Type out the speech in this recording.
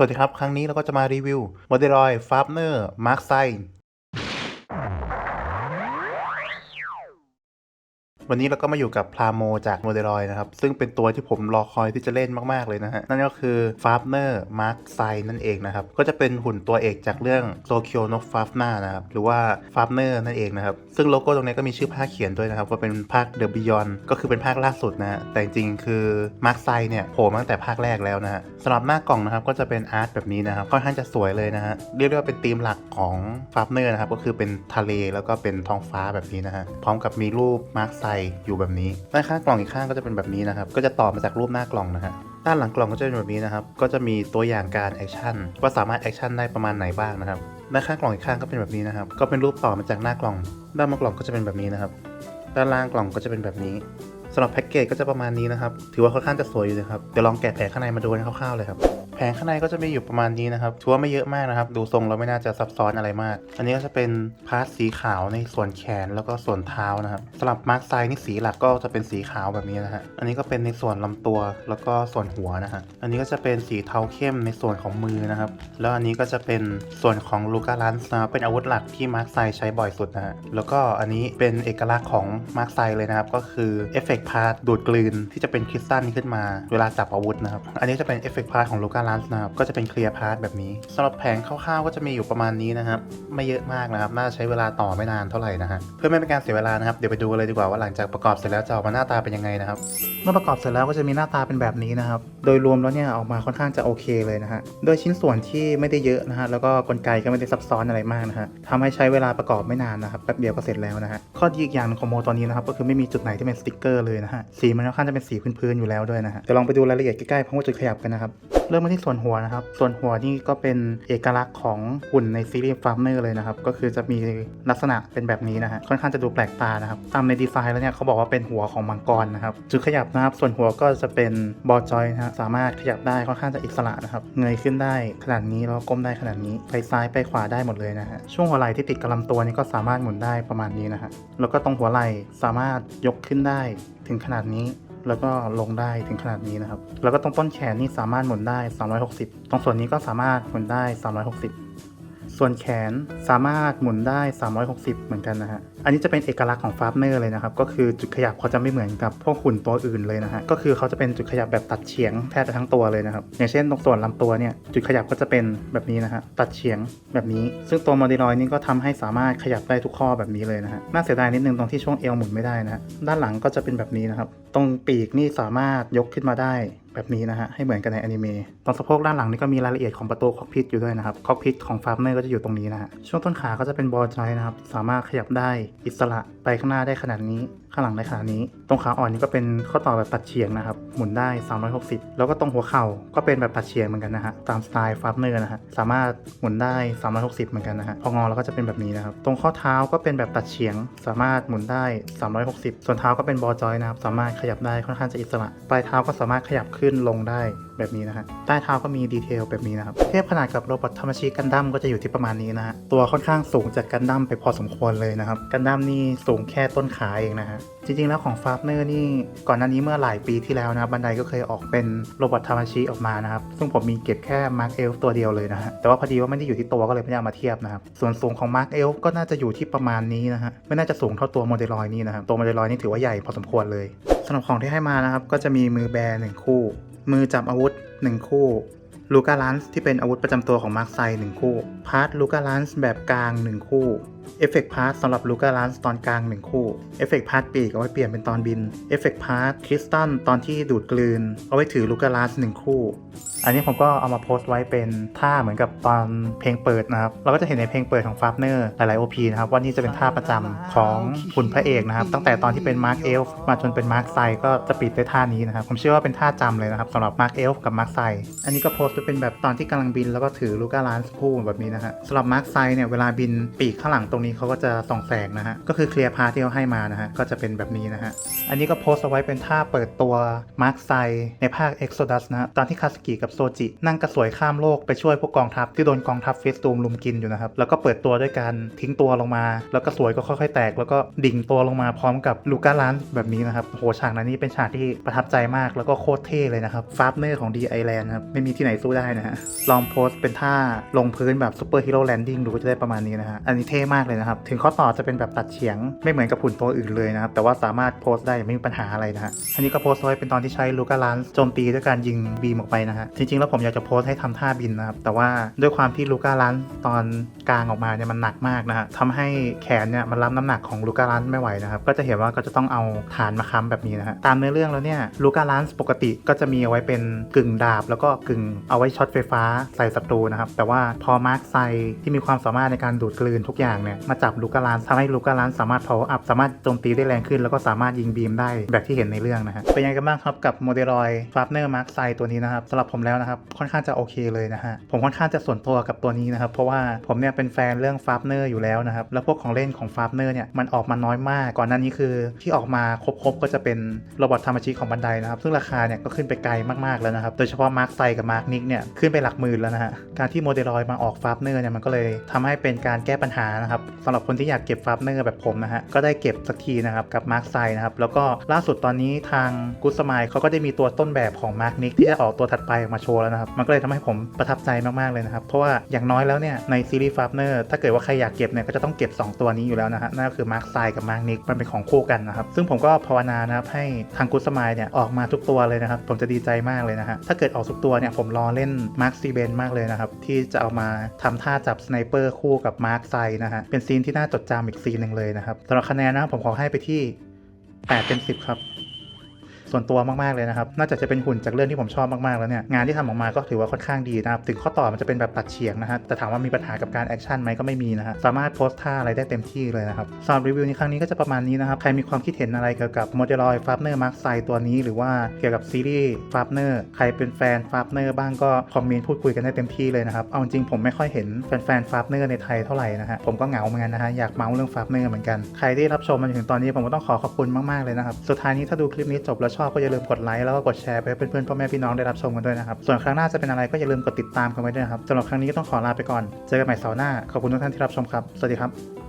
สวัสดีครับ ครั้งนี้เราก็จะมารีวิว m o d e l o i d Fafner Mark s i วันนี้เราก็มาอยู่กับพลาโมจากโมเดลอยนะครับ ซึ่งเป็นตัวที่ผมรอคอยที่จะเล่นมาก ๆ เลยนะฮะ นั่นก็คือ f a f n e r Mark s i นั่นเองนะครับ ก็จะเป็นหุ่นตัวเอกจากเรื่อง t o k y o no f a f n a นะครับ หรือว่า f a f n e r นั่นเองนะครับ ซึ่งโลโก้ตรงนี้ก็มีชื่อภาคเขียนด้วยนะครับ ว่าเป็นภาค The Beyond ก็คือเป็นภาคล่าสุดนะฮะแต่จริงๆคือ Mark s i เนี่ยโผล่มาตั้งแต่ภาคแรกแล้วนะฮะสำหรับหน้ากล่องนะครับก็จะเป็นอาร์ตแบบนี้นะครับค่อนข้างจะสวยเลยนะฮะเรียกได้ว่าเป็นธีมหลักของ f a f n e r นะครับก็คือเป็นทะเลแล้วก็เป็นท้องฟ้าแบบนี้นะฮะพร้อมกับมีรูป Mark s i อยู่แบบนี้ด้านข้างกล่องอีกข้างก็จะเป็นแบบนี้นะครับ ก็จะต่อมาจากรูปหน้ากล่องนะฮะด้านหลังกล่องก็จะเป็นแบบนี้นะครับ ก็จะมีตัวอย่างการแอคชั่นว่าสามารถแอคชั่นได้ประมาณไหนบ้างนะครับด้านข้างกล่องอีกข้างก็เป็นแบบนี้นะครับ ก็เป็นรูปต่อมาจากหน้ากล่อง ด้านบนกล่องก็จะเป็นแบบนี้นะครับ ด้านล่างกล่องก็จะเป็นแบบนี้สำหรับแพ็กเกจก็จะประมาณนี้นะครับ ถือว่าค่อนข้างจะสวยอยู่นะครับ เดี๋ยวลองแกะแผงข้างในมาดูกันคร่าวๆเลยครับ แผงข้างในก็จะมีอยู่ประมาณนี้นะครับถือว่าไม่เยอะมากนะครับ ดูทรงแล้วไม่น่าจะซับซ้อนอะไรมาก อันนี้ก็จะเป็นพาร์ทสีขาวในส่วนแขนแล้วก็ส่วนเท้านะครับสำหรับมาร์คไซนี่สีหลักก็จะเป็นสีขาวแบบนี้นะฮะอันนี้ก็เป็นในส่วนลำตัวแล้วก็ส่วนหัวนะฮะอันนี้ก็จะเป็นสีเทาเข้มในส่วนของมือนะครับแล้วอันนี้ก็จะเป็นส่วนของลูกาลันส์นะครับเป็นอาวุธหลักที่มาร์คไซใช้บ่อยสุดนะฮะแล้วก็อันนี้เป็นเอกลักษณ์ของมาร์คไซเลยนะครับก็คือเอฟเฟกต์พาร์ทดูดกลืนที่จะเป็นคริสตัลขึ้นมาเวลาจับอาวุธนะครับอันนี้จะเป็นเอฟเฟกต์พาร์ทของลูกาลันส์นะครับ ก็จะเป็นเคลียร์พาร์ทแบบนี้สำหรับแผงคร่าวๆก็จะมีอยู่ประมาณนี้นะครับ ไม่เยอะมากนะครับ น่าจะใช้เวลาต่อไม่นานเท่าไหร่นะฮะ เพื่อไม่เป็นการเสียเวลานะครับ เดี๋ยวไปดูกันเลยดีกว่าว่าหลังจากประกอบเสร็จแล้วจะออกมาหน้าตาเป็นยังไงนะครับ เมื่อประกอบเสร็จแล้วก็จะมีหน้าตาเป็นแบบนี้นะครับ โดยรวมแล้วเนี่ยออกมาค่อนข้างจะโอเคเลยนะฮะ โดยชิ้นส่วนที่ไม่ได้เยอะนะฮะ แล้วก็กลไกก็ไม่ได้ซับซ้อนอะไรมากนะฮะทำให้ใช้เวลาประกอบไม่นานนะครับแป๊บเดียวก็เสร็จแล้วนะฮะ ข้อดีอีกอย่างของโมตัวนี้นะครับ ก็คือไม่มีจุดไหนที่เป็นสติ๊กเกอร์เลยนะฮะ สีมันค่อนข้างจะเป็นสีพื้นๆอยู่แล้วด้วยนะฮะ เดี๋ยวลองไปดูรายละเอียดใกล้ๆพร้อมกับจุดขยับกันนะครับ เริ่มมาที่ส่วนหัวนะครับ ส่วนหัวนี่ก็เป็นเอกลักษณ์ของหุ่นในซีรีส์ฟาร์มเนอร์เลยนะครับ ก็คือจะมีลักษณะเป็นแบบนี้นะฮะ ค่อนข้างจะดูแปลกตานะครับ ตามในดีไซน์แล้วเนี่ยเขาบอกว่าเป็นหัวของมังกรนะครับ จุดขยับนะครับ ส่วนหัวก็จะเป็นบอจอยนะฮะ สามารถขยับได้ค่อนข้างจะอิสระนะครับ เงยขึ้นได้ขนาดนี้แล้วก็ก้มได้ขนาดนี้ ไปซ้ายไปขวาได้หมดเลยนะฮะ ช่วงหัวไหล่ที่ติดกับลำตัวนี่ก็สามารถหมุนได้ประมาณนี้นะฮะ แล้วก็ตรงหัวไหล่สามารถยกขึ้นได้ถึงขนาดนี้ แล้วก็ลงได้ถึงขนาดนี้นะครับ แล้วก็ตรงต้นแขนนี่สามารถหมุนได้ 360 ตรงส่วนนี้ก็สามารถหมุนได้ 360 ส่วนแขนสามารถหมุนได้ 360 เหมือนกันนะฮะอันนี้จะเป็นเอกลักษณ์ของฟาร์เนอร์เลยนะครับ ก็คือจุดขยับเขาจะไม่เหมือนกับพวกหุ่นตัวอื่นเลยนะฮะ ก็คือเขาจะเป็นจุดขยับแบบตัดเฉียงแทบจะทั้งตัวเลยนะครับ อย่างเช่นตรงส่วนลำตัวเนี่ย จุดขยับก็จะเป็นแบบนี้นะฮะ ตัดเฉียงแบบนี้ ซึ่งตัวมเดลอยนี่ก็ทำให้สามารถขยับได้ทุกข้อแบบนี้เลยนะฮะ น่าเสียดายนิดนึงตรงที่ช่วงเอวหมุนไม่ได้นะฮะ ด้านหลังก็จะเป็นแบบนี้นะครับ ตรงปีกนี่สามารถยกขึ้นมาได้แบบนี้นะฮะ ให้เหมือนกันในอนิเมะตรงสะโพกด้านหลังนี่ก็มีรายละเอียดของประตูคอกพิทอยู่ด้วยนะครับคอกพิทของฟาร์มเนอร์ก็จะอยู่ตรงนี้นะฮะช่วงต้นขาก็จะเป็นบอลจอยนะครับสามารถขยับได้อิสระไปข้างหน้าได้ขนาดนี้ข้างหลังได้ขานี้ ตรงขาอ่อนนี่ก็เป็นข้อต่อแบบตัดเฉียงนะครับ หมุนได้ 360 แล้วก็ตรงหัวเข่าก็เป็นแบบตัดเฉียงเหมือนกันนะฮะ ตามสไตล์ฟาร์มเนอร์นะฮะ สามารถหมุนได้ 360 เหมือนกันนะฮะ พองอแล้วก็จะเป็นแบบนี้นะครับ ตรงข้อเท้าก็เป็นแบบตัดเฉียง สามารถหมุนได้ 360 ส่วนเท้าก็เป็นบอจอยนะครับ สามารถขยับได้ค่อนข้างจะอิสระ ปลายเท้าก็สามารถขยับขึ้นลงได้แบบนี้นะฮะ ใต้เท้าก็มีดีเทลแบบนี้นะครับ เทียบขนาดกับโรบอทธรรมชีกันดั้มก็จะอยู่ที่ประมาณนี้นะฮะ ตัวค่อนข้างสูงจากกันดั้มไปพอสมควรเลยนะครับ กันดั้มนี่สูงแค่ต้นขาเองนะฮะจริงๆแล้วของฟาร์เนอร์นี่ก่อนหน้านี้เมื่อหลายปีที่แล้วนะครับบันไดก็เคยออกเป็นโรบอททามาชิออกมานะครับ ซึ่งผมมีเก็บแค่มาร์ e เอลตัวเดียวเลยนะฮะแต่ว่าพอดีว่าไม่ได้อยู่ที่ตัวก็เลยไม่ได้เอามาเทียบนะครับ ส่วนสูงของมาร์ e เอลก็น่าจะอยู่ที่ประมาณนี้นะฮะไม่น่าจะสูงเท่าตัวโมเดลลอยนี่นะครับตัวโมเดลอยนี่ถือว่าใหญ่พอสมควรเลยสำหรับของที่ให้มานะครับก็จะมีมือแบร์หนึ่งคู่ มือจับอาวุธหนึ่งคู่ ลูกาลันส์ที่เป็นอาวุธประจำตัวของมาร์คไซหนึ่งคู่ พาร์ทลูกาลันส์แบบกลาง 1 คู่ เอฟเฟกพาร์ทสำหรับลูกาลันส์ตอนกลาง 1 คู่ เอฟเฟกพาร์ทปีกเอาไว้เปลี่ยนเป็นตอนบิน เอฟเฟกพาร์ทคริสตัลตอนที่ดูดกลืน เอาไว้ถือลูกาลันส์หนึ่งคู่อันนี้ผมก็เอามาโพสต์ไว้เป็นท่าเหมือนกับตอนเพลงเปิดนะครับ เราก็จะเห็นในเพลงเปิดของฟาร์เนอร์หลาย ๆ OP นะครับว่านี่จะเป็นท่าประจำของหุ่นพระเอกนะครับ ตั้งแต่ตอนที่เป็นมาร์คเอลฟ์มาจนเป็นมาร์คไซก็จะปิดด้วยท่านี้นะครับ ผมเชื่อว่าเป็นท่าจำเลยนะครับสำหรับมาร์คเอลฟ์กับมาร์คไซอันนี้ก็โพสต์ไว้เป็นแบบตอนที่กำลังบินแล้วก็ถือลูกาลานส์คู่แบบนี้นะฮะสำหรับมาร์คไซเนี่ยเวลาบินปีกข้างหลังตรงนี้เขาก็จะส่องแสงนะฮะก็คือเคลียร์พาที่เขาให้มานะฮะก็จะเป็นแบบนี้นะฮะอันนี้ก็โพสต์เอาไว้เป็นท่าเปิดตัวมาร์คไซในภาค Exodus นะตอนที่คาสกิกับกับโซจิ นั่งกระสวยข้ามโลกไปช่วยพวกกองทัพที่โดนกองทัพเฟสตูมลุมกินอยู่นะครับ แล้วก็เปิดตัวด้วยการทิ้งตัวลงมา แล้วกระสวยก็ค่อยๆแตก แล้วก็ดิ่งตัวลงมาพร้อมกับลูก้าลานแบบนี้นะครับโหฉากนั้นนี่เป็นฉากที่ประทับใจมากแล้วก็โคตรเท่เลยนะครับฟาร์เนอร์ของดีไอแลนด์ครับไม่มีที่ไหนสู้ได้นะฮะลองโพสต์เป็นท่าลงพื้นแบบซูเปอร์ฮีโร่แลนดิ้งดูก็จะได้ประมาณนี้นะฮะอันนี้เท่มากเลยนะครับถึงข้อต่อจะเป็นแบบตัดเฉียง ไม่เหมือนกับหุ่นตัวอื่นเลยนะครับแต่ว่าสามารถโพสต์ได้ไม่มีปัญหาอะไรนะฮะอันนี้ก็โพสต์ไว้เป็นตอนที่ใช้ลูก้าลานโจมตีด้วยการยิงบีมออกไปนะฮะจริงๆ แล้วผมอยากจะโพสให้ทำท่าบินนะครับ แต่ว่าด้วยความที่ลูก้าลานตอนกลางออกมาเนี่ยมันหนักมากนะฮะทำให้แขนเนี่ยมันรับน้ำหนักของลูก้าลานไม่ไหวนะครับ ก็จะเห็นว่าก็จะต้องเอาฐานมาค้ำแบบนี้นะฮะ ตามเนื้อเรื่องแล้วเนี่ยลูก้าลานปกติก็จะมีเอาไว้เป็นกึ่งดาบ แล้วก็กึ่งเอาไว้ช็อตไฟฟ้าใส่ศัตรูนะครับ แต่ว่าพอมาร์คไซที่มีความสามารถในการดูดกลืนทุกอย่างเนี่ยมาจับลูก้าลานทำให้ลูก้าลานสามารถ power up สามารถโจมตีได้แรงขึ้น แล้วก็สามารถยิงบีมได้แบบที่เห็นในเรื่องนะฮะเป็นยังไงกันบ้างครับกับโมเดลอยฟาร์เนอร์มาร์คไซตัวนี้นะครับสำหรับผมแล้วนะครับค่อนข้างจะโอเคเลยนะฮะผมค่อนข้างจะส่วนตัวกับตัวนี้นะครับเพราะว่าผมเนี่ยเป็นแฟนเรื่องฟาร์เนอร์อยู่แล้วนะครับแล้วพวกของเล่นของฟาร์เนอร์เนี่ยมันออกมาน้อยมาก ก่อนหน้านี้คือที่ออกมาครบๆก็จะเป็นโรบอทธรรมชิของบันไดนะครับซึ่งราคาเนี่ยก็ขึ้นไปไกลมากๆแล้วนะครับโดยเฉพาะมาร์คไซกับมาร์คนิกเนี่ยขึ้นไปหลักหมื่นแล้วนะฮะการที่โมเดลอยมาออกฟาร์เนอร์เนี่ยมันก็เลยทำให้เป็นการแก้ปัญหานะครับสำหรับคนที่อยากเก็บฟาร์เนอร์แบบผมนะฮะก็ได้เก็บสักทีนะครับกับมาร์คไซนะครับแล้วก็ล่าสุดตอนนี้ทางกูสมายเขาก็ได้มีตัวต้นแบบของมาร์คนิกที่จะออกตัวถัดไปออกมาโชว์แล้วนะครับ มันก็เลยทำให้ผมประทับใจมากๆเลยนะครับ เพราะว่าอย่างน้อยแล้วเนี่ยในซีรีส์ฟาร์เนอร์ถ้าเกิดว่าใครอยากเก็บเนี่ยก็จะต้องเก็บ 2 ตัวนี้อยู่แล้วนะฮะนั่นก็คือมาร์คไซกับมาร์คนิกมันเป็นของคู่กันนะครับซึ่งผมก็ภาวนานะครับให้ทางกูสมายเนี่ยออกมาทุกตัวเลยนะครับผมจะดีใจมากเลยนะฮะถ้าเกิดออกทุกตัวเนี่ยผมรอเล่นมาร์คซีเบนมากเลยนะครับที่จะเอามาทำท่าจับสไนเปอร์คู่กับมาร์คไซนะฮะเป็นซีนที่น่าจดจำอีกซีนหนึ่งเลยนะครับสำหรับคะแนนนะผมขอให้ไปที่8เต็ม10 ครับ ส่วนตัวมากๆเลยนะครับน่าจะจะเป็นหุ่นจากเรื่องที่ผมชอบมากๆแล้วเนี่ยงานที่ทำออกมาก็ถือว่าค่อนข้างดีนะครับถึงข้อต่อมันจะเป็นแบบตัดเฉียงนะฮะแต่ถามว่ามีปัญหากับการแอคชั่นไหมก็ไม่มีนะฮะสามารถโพสท่าอะไรได้เต็มที่เลยนะครับสำหรับรีวิวในครั้งนี้ก็จะประมาณนี้นะครับใครมีความคิดเห็นอะไรเกี่ยวกับโมเดลอยฟาร์เนอร์มาร์คไซตัวนี้หรือว่าเกี่ยวกับซีรีส์ฟาร์เนอร์ใครเป็นแฟนฟาร์เนอร์บ้างก็คอมเมนต์พูดคุยกันได้เต็มที่เลยนะครับเอาจริงผมไม่ค่อยเห็นแฟนๆฟาร์เนอร์ในไทยเท่าไหร่นะฮะผมก็เหงาเหมือนกันนะฮะอยากเมาส์เรื่องฟาร์เนอร์เหมือนกันใครที่รับชมมาถึงตอนนี้ผมก็ต้องขอขอบคุณมากๆเลยนะครับสุดท้ายนี้ถ้าดูคลิปนี้จบแล้วชอบก็อย่าลืมกดไลค์แล้วก็กดแชร์ไปให้เพื่อนๆพ่อแม่พี่น้องได้รับชมกันด้วยนะครับ ส่วนครั้งหน้าจะเป็นอะไรก็อย่าลืมกดติดตามกันไว้ด้วยนะครับสำหรับครั้งนี้ก็ต้องขอลาไปก่อน เจอกันใหม่เสาร์หน้า ขอบคุณทุกท่านที่รับชมครับ สวัสดีครับ